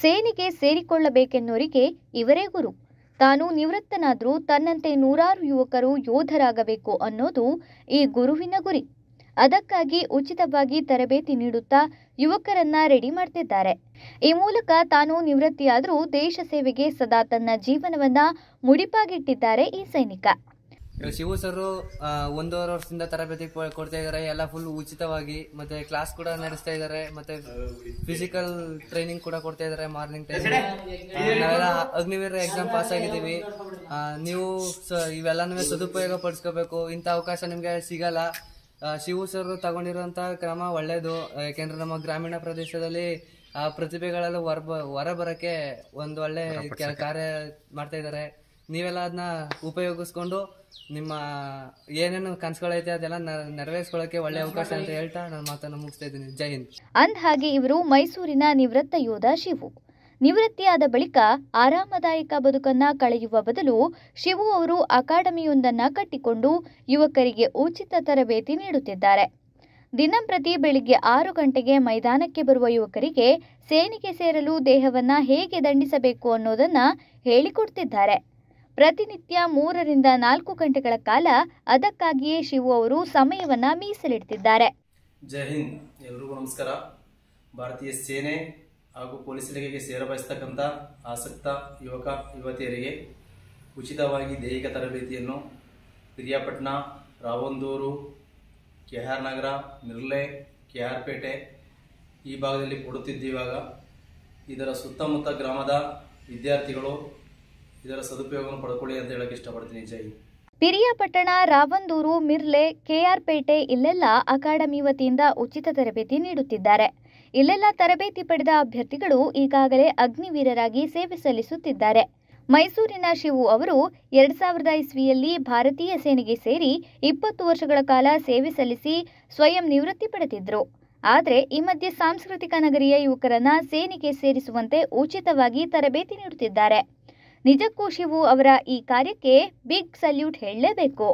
ಸೇನೆಗೆ ಸೇರಿಕೊಳ್ಳಬೇಕೆನ್ನೋರಿಗೆ ಇವರೇ ಗುರು. ತಾನು ನಿವೃತ್ತನಾದರೂ ತನ್ನಂತೆ ನೂರಾರು ಯುವಕರು ಯೋಧರಾಗಬೇಕು ಅನ್ನೋದು ಈ ಗುರುವಿನ ಗುರಿ. ಅದಕ್ಕಾಗಿ ಉಚಿತವಾಗಿ ತರಬೇತಿ ನೀಡುತ್ತಾ ಯುವಕರನ್ನ ರೆಡಿ ಮಾಡ್ತಿದ್ದಾರೆ. ಈ ಮೂಲಕ ತಾನು ನಿವೃತ್ತಿಯಾದರೂ ದೇಶ ಸೇವೆಗೆ ಸದಾ ತನ್ನ ಜೀವನವನ್ನ ಮುಡಿಪಾಗಿಟ್ಟಿದ್ದಾರೆ ಈ ಸೈನಿಕ. ಶಿವು ಸರ್ ಒಂದೂವರೆ ವರ್ಷದಿಂದ ತರಬೇತಿ ಕೊಡ್ತಾ ಇದ್ದಾರೆ. ಎಲ್ಲ ಫುಲ್ ಉಚಿತವಾಗಿ ಮತ್ತೆ ಕ್ಲಾಸ್ ಕೂಡ ನಡೆಸ್ತಾ ಇದ್ದಾರೆ. ಮತ್ತೆ ಫಿಸಿಕಲ್ ಟ್ರೈನಿಂಗ್ ಕೂಡ ಕೊಡ್ತಾ ಇದ್ದಾರೆ ಮಾರ್ನಿಂಗ್ ಟೈಮ್ ನಾವೆಲ್ಲ ಅಗ್ನಿವೀರ ಎಕ್ಸಾಮ್ ಪಾಸ್ ಆಗಿದ್ದೀವಿ. ನೀವು ಇವೆಲ್ಲನೂ ಸದುಪಯೋಗ ಪಡಿಸ್ಕೋಬೇಕು. ಇಂಥ ಅವಕಾಶ ನಿಮ್ಗೆ ಸಿಗಲ್ಲ. ಶಿವು ಸರ್ ತಗೊಂಡಿರುವಂತ ಕ್ರಮ ಒಳ್ಳೇದು. ಯಾಕೆಂದ್ರೆ ನಮ್ಮ ಗ್ರಾಮೀಣ ಪ್ರದೇಶದಲ್ಲಿ ಆ ಪ್ರತಿಭೆಗಳೆಲ್ಲ ಹೊರ ಹೊರ ಬರಕ್ಕೆ ಒಂದು ಒಳ್ಳೆ ಕಾರ್ಯ ಮಾಡ್ತಾ ಇದ್ದಾರೆ. ನೀವೆಲ್ಲ ಅದನ್ನ ಉಪಯೋಗಿಸ್ಕೊಂಡು ನಿಮ್ಮ ಏನೇನು ಕನಸುಗಳೈತೆ ಅದೆಲ್ಲ ನೆರವೇರಿಸ್ಕೊಳ್ಳೋಕೆ ಒಳ್ಳೆ ಅವಕಾಶ ಅಂತ ಹೇಳ್ತಾ ನಾನು ಮಾತನ್ನು ಮುಗಿಸ್ತಾ ಇದ್ದೀನಿ. ಜೈ ಹಿಂದ್. ಅಂದ್ಹಾಗೆ ಇವರು ಮೈಸೂರಿನ ನಿವೃತ್ತ ಯೋಧ ಶಿವು. ನಿವೃತ್ತಿಯಾದ ಬಳಿಕ ಆರಾಮದಾಯಕ ಬದುಕನ್ನ ಕಳೆಯುವ ಬದಲು ಶಿವು ಅವರು ಅಕಾಡೆಮಿಯೊಂದನ್ನು ಕಟ್ಟಿಕೊಂಡು ಯುವಕರಿಗೆ ಉಚಿತ ತರಬೇತಿ ನೀಡುತ್ತಿದ್ದಾರೆ. ದಿನಂಪ್ರತಿ ಬೆಳಿಗ್ಗೆ ಆರು ಗಂಟೆಗೆ ಮೈದಾನಕ್ಕೆ ಬರುವ ಯುವಕರಿಗೆ ಸೇನೆಗೆ ಸೇರಲು ದೇಹವನ್ನ ಹೇಗೆ ದಂಡಿಸಬೇಕು ಅನ್ನೋದನ್ನ ಹೇಳಿಕೊಡ್ತಿದ್ದಾರೆ. ಪ್ರತಿನಿತ್ಯ ಮೂರರಿಂದ ನಾಲ್ಕು ಗಂಟೆಗಳ ಕಾಲ ಅದಕ್ಕಾಗಿಯೇ ಶಿವು ಅವರು ಸಮಯವನ್ನ ಮೀಸಲಿಡ್ತಿದ್ದಾರೆ. ಜೈ ಹಿಂದ್. ಎಲ್ರಿಗೂ ನಮಸ್ಕಾರ. ಭಾರತೀಯ ಸೇನೆ ಹಾಗೂ ಪೊಲೀಸ್ ಇಲಾಖೆಗೆ ಸೇರಬಯಸ್ತಕ್ಕಂಥ ಆಸಕ್ತ ಯುವಕ, ಯುವತಿಯರಿಗೆ ಉಚಿತವಾಗಿ ದೈಹಿಕ ತರಬೇತಿಯನ್ನು Piriyapatna, Ravandur K R Nagar, Nirle K R Pete ಈ ಭಾಗದಲ್ಲಿ ಕೊಡುತ್ತಿದ್ದೀವಾಗ ಇದರ ಸುತ್ತಮುತ್ತ ಗ್ರಾಮದ ವಿದ್ಯಾರ್ಥಿಗಳು ಇದರ ಸದುಪಯೋಗವನ್ನು ಪಡ್ಕೊಳ್ಳಿ ಅಂತ ಹೇಳಕ್ಕೆ ಇಷ್ಟಪಡ್ತೀನಿ ಜೈ. ಪಿರಿಯಾಪಟ್ಟಣ, ರಾವಂದೂರು ಮಿರ್ಲೆ ಕೆಆರ್ಪೇಟೆ ಇಲ್ಲೆಲ್ಲ ಅಕಾಡೆಮಿ ವತಿಯಿಂದ ಉಚಿತ ತರಬೇತಿ ನೀಡುತ್ತಿದ್ದಾರೆ ಇಲ್ಲೆಲ್ಲ ತರಬೇತಿ ಪಡೆದ ಅಭ್ಯರ್ಥಿಗಳು ಈಗಾಗಲೇ ಅಗ್ನಿವೀರರಾಗಿ ಸೇವೆ ಸಲ್ಲಿಸುತ್ತಿದ್ದಾರೆ. ಮೈಸೂರಿನ ಶಿವು ಅವರು ಎರಡ್ ಸಾವಿರದ ಇಸ್ವಿಯಲ್ಲಿ ಭಾರತೀಯ ಸೇನೆಗೆ ಸೇರಿ ಇಪ್ಪತ್ತು ವರ್ಷಗಳ ಕಾಲ ಸೇವೆ ಸಲ್ಲಿಸಿ ಸ್ವಯಂ ನಿವೃತ್ತಿ ಪಡೆದಿದ್ದರು ಆದರೆ ಈ ಮಧ್ಯೆ ಸಾಂಸ್ಕೃತಿಕ ನಗರಿಯ ಯುವಕರನ್ನ ಸೇನೆಗೆ ಸೇರಿಸುವಂತೆ ಉಚಿತವಾಗಿ ತರಬೇತಿ ನೀಡುತ್ತಿದ್ದಾರೆ. ನಿಜಕ್ಕೂ ಶಿವು ಅವರ ಈ ಕಾರ್ಯಕ್ಕೆ ಬಿಗ್ ಸಲ್ಯೂಟ್ ಹೇಳಲೇಬೇಕು.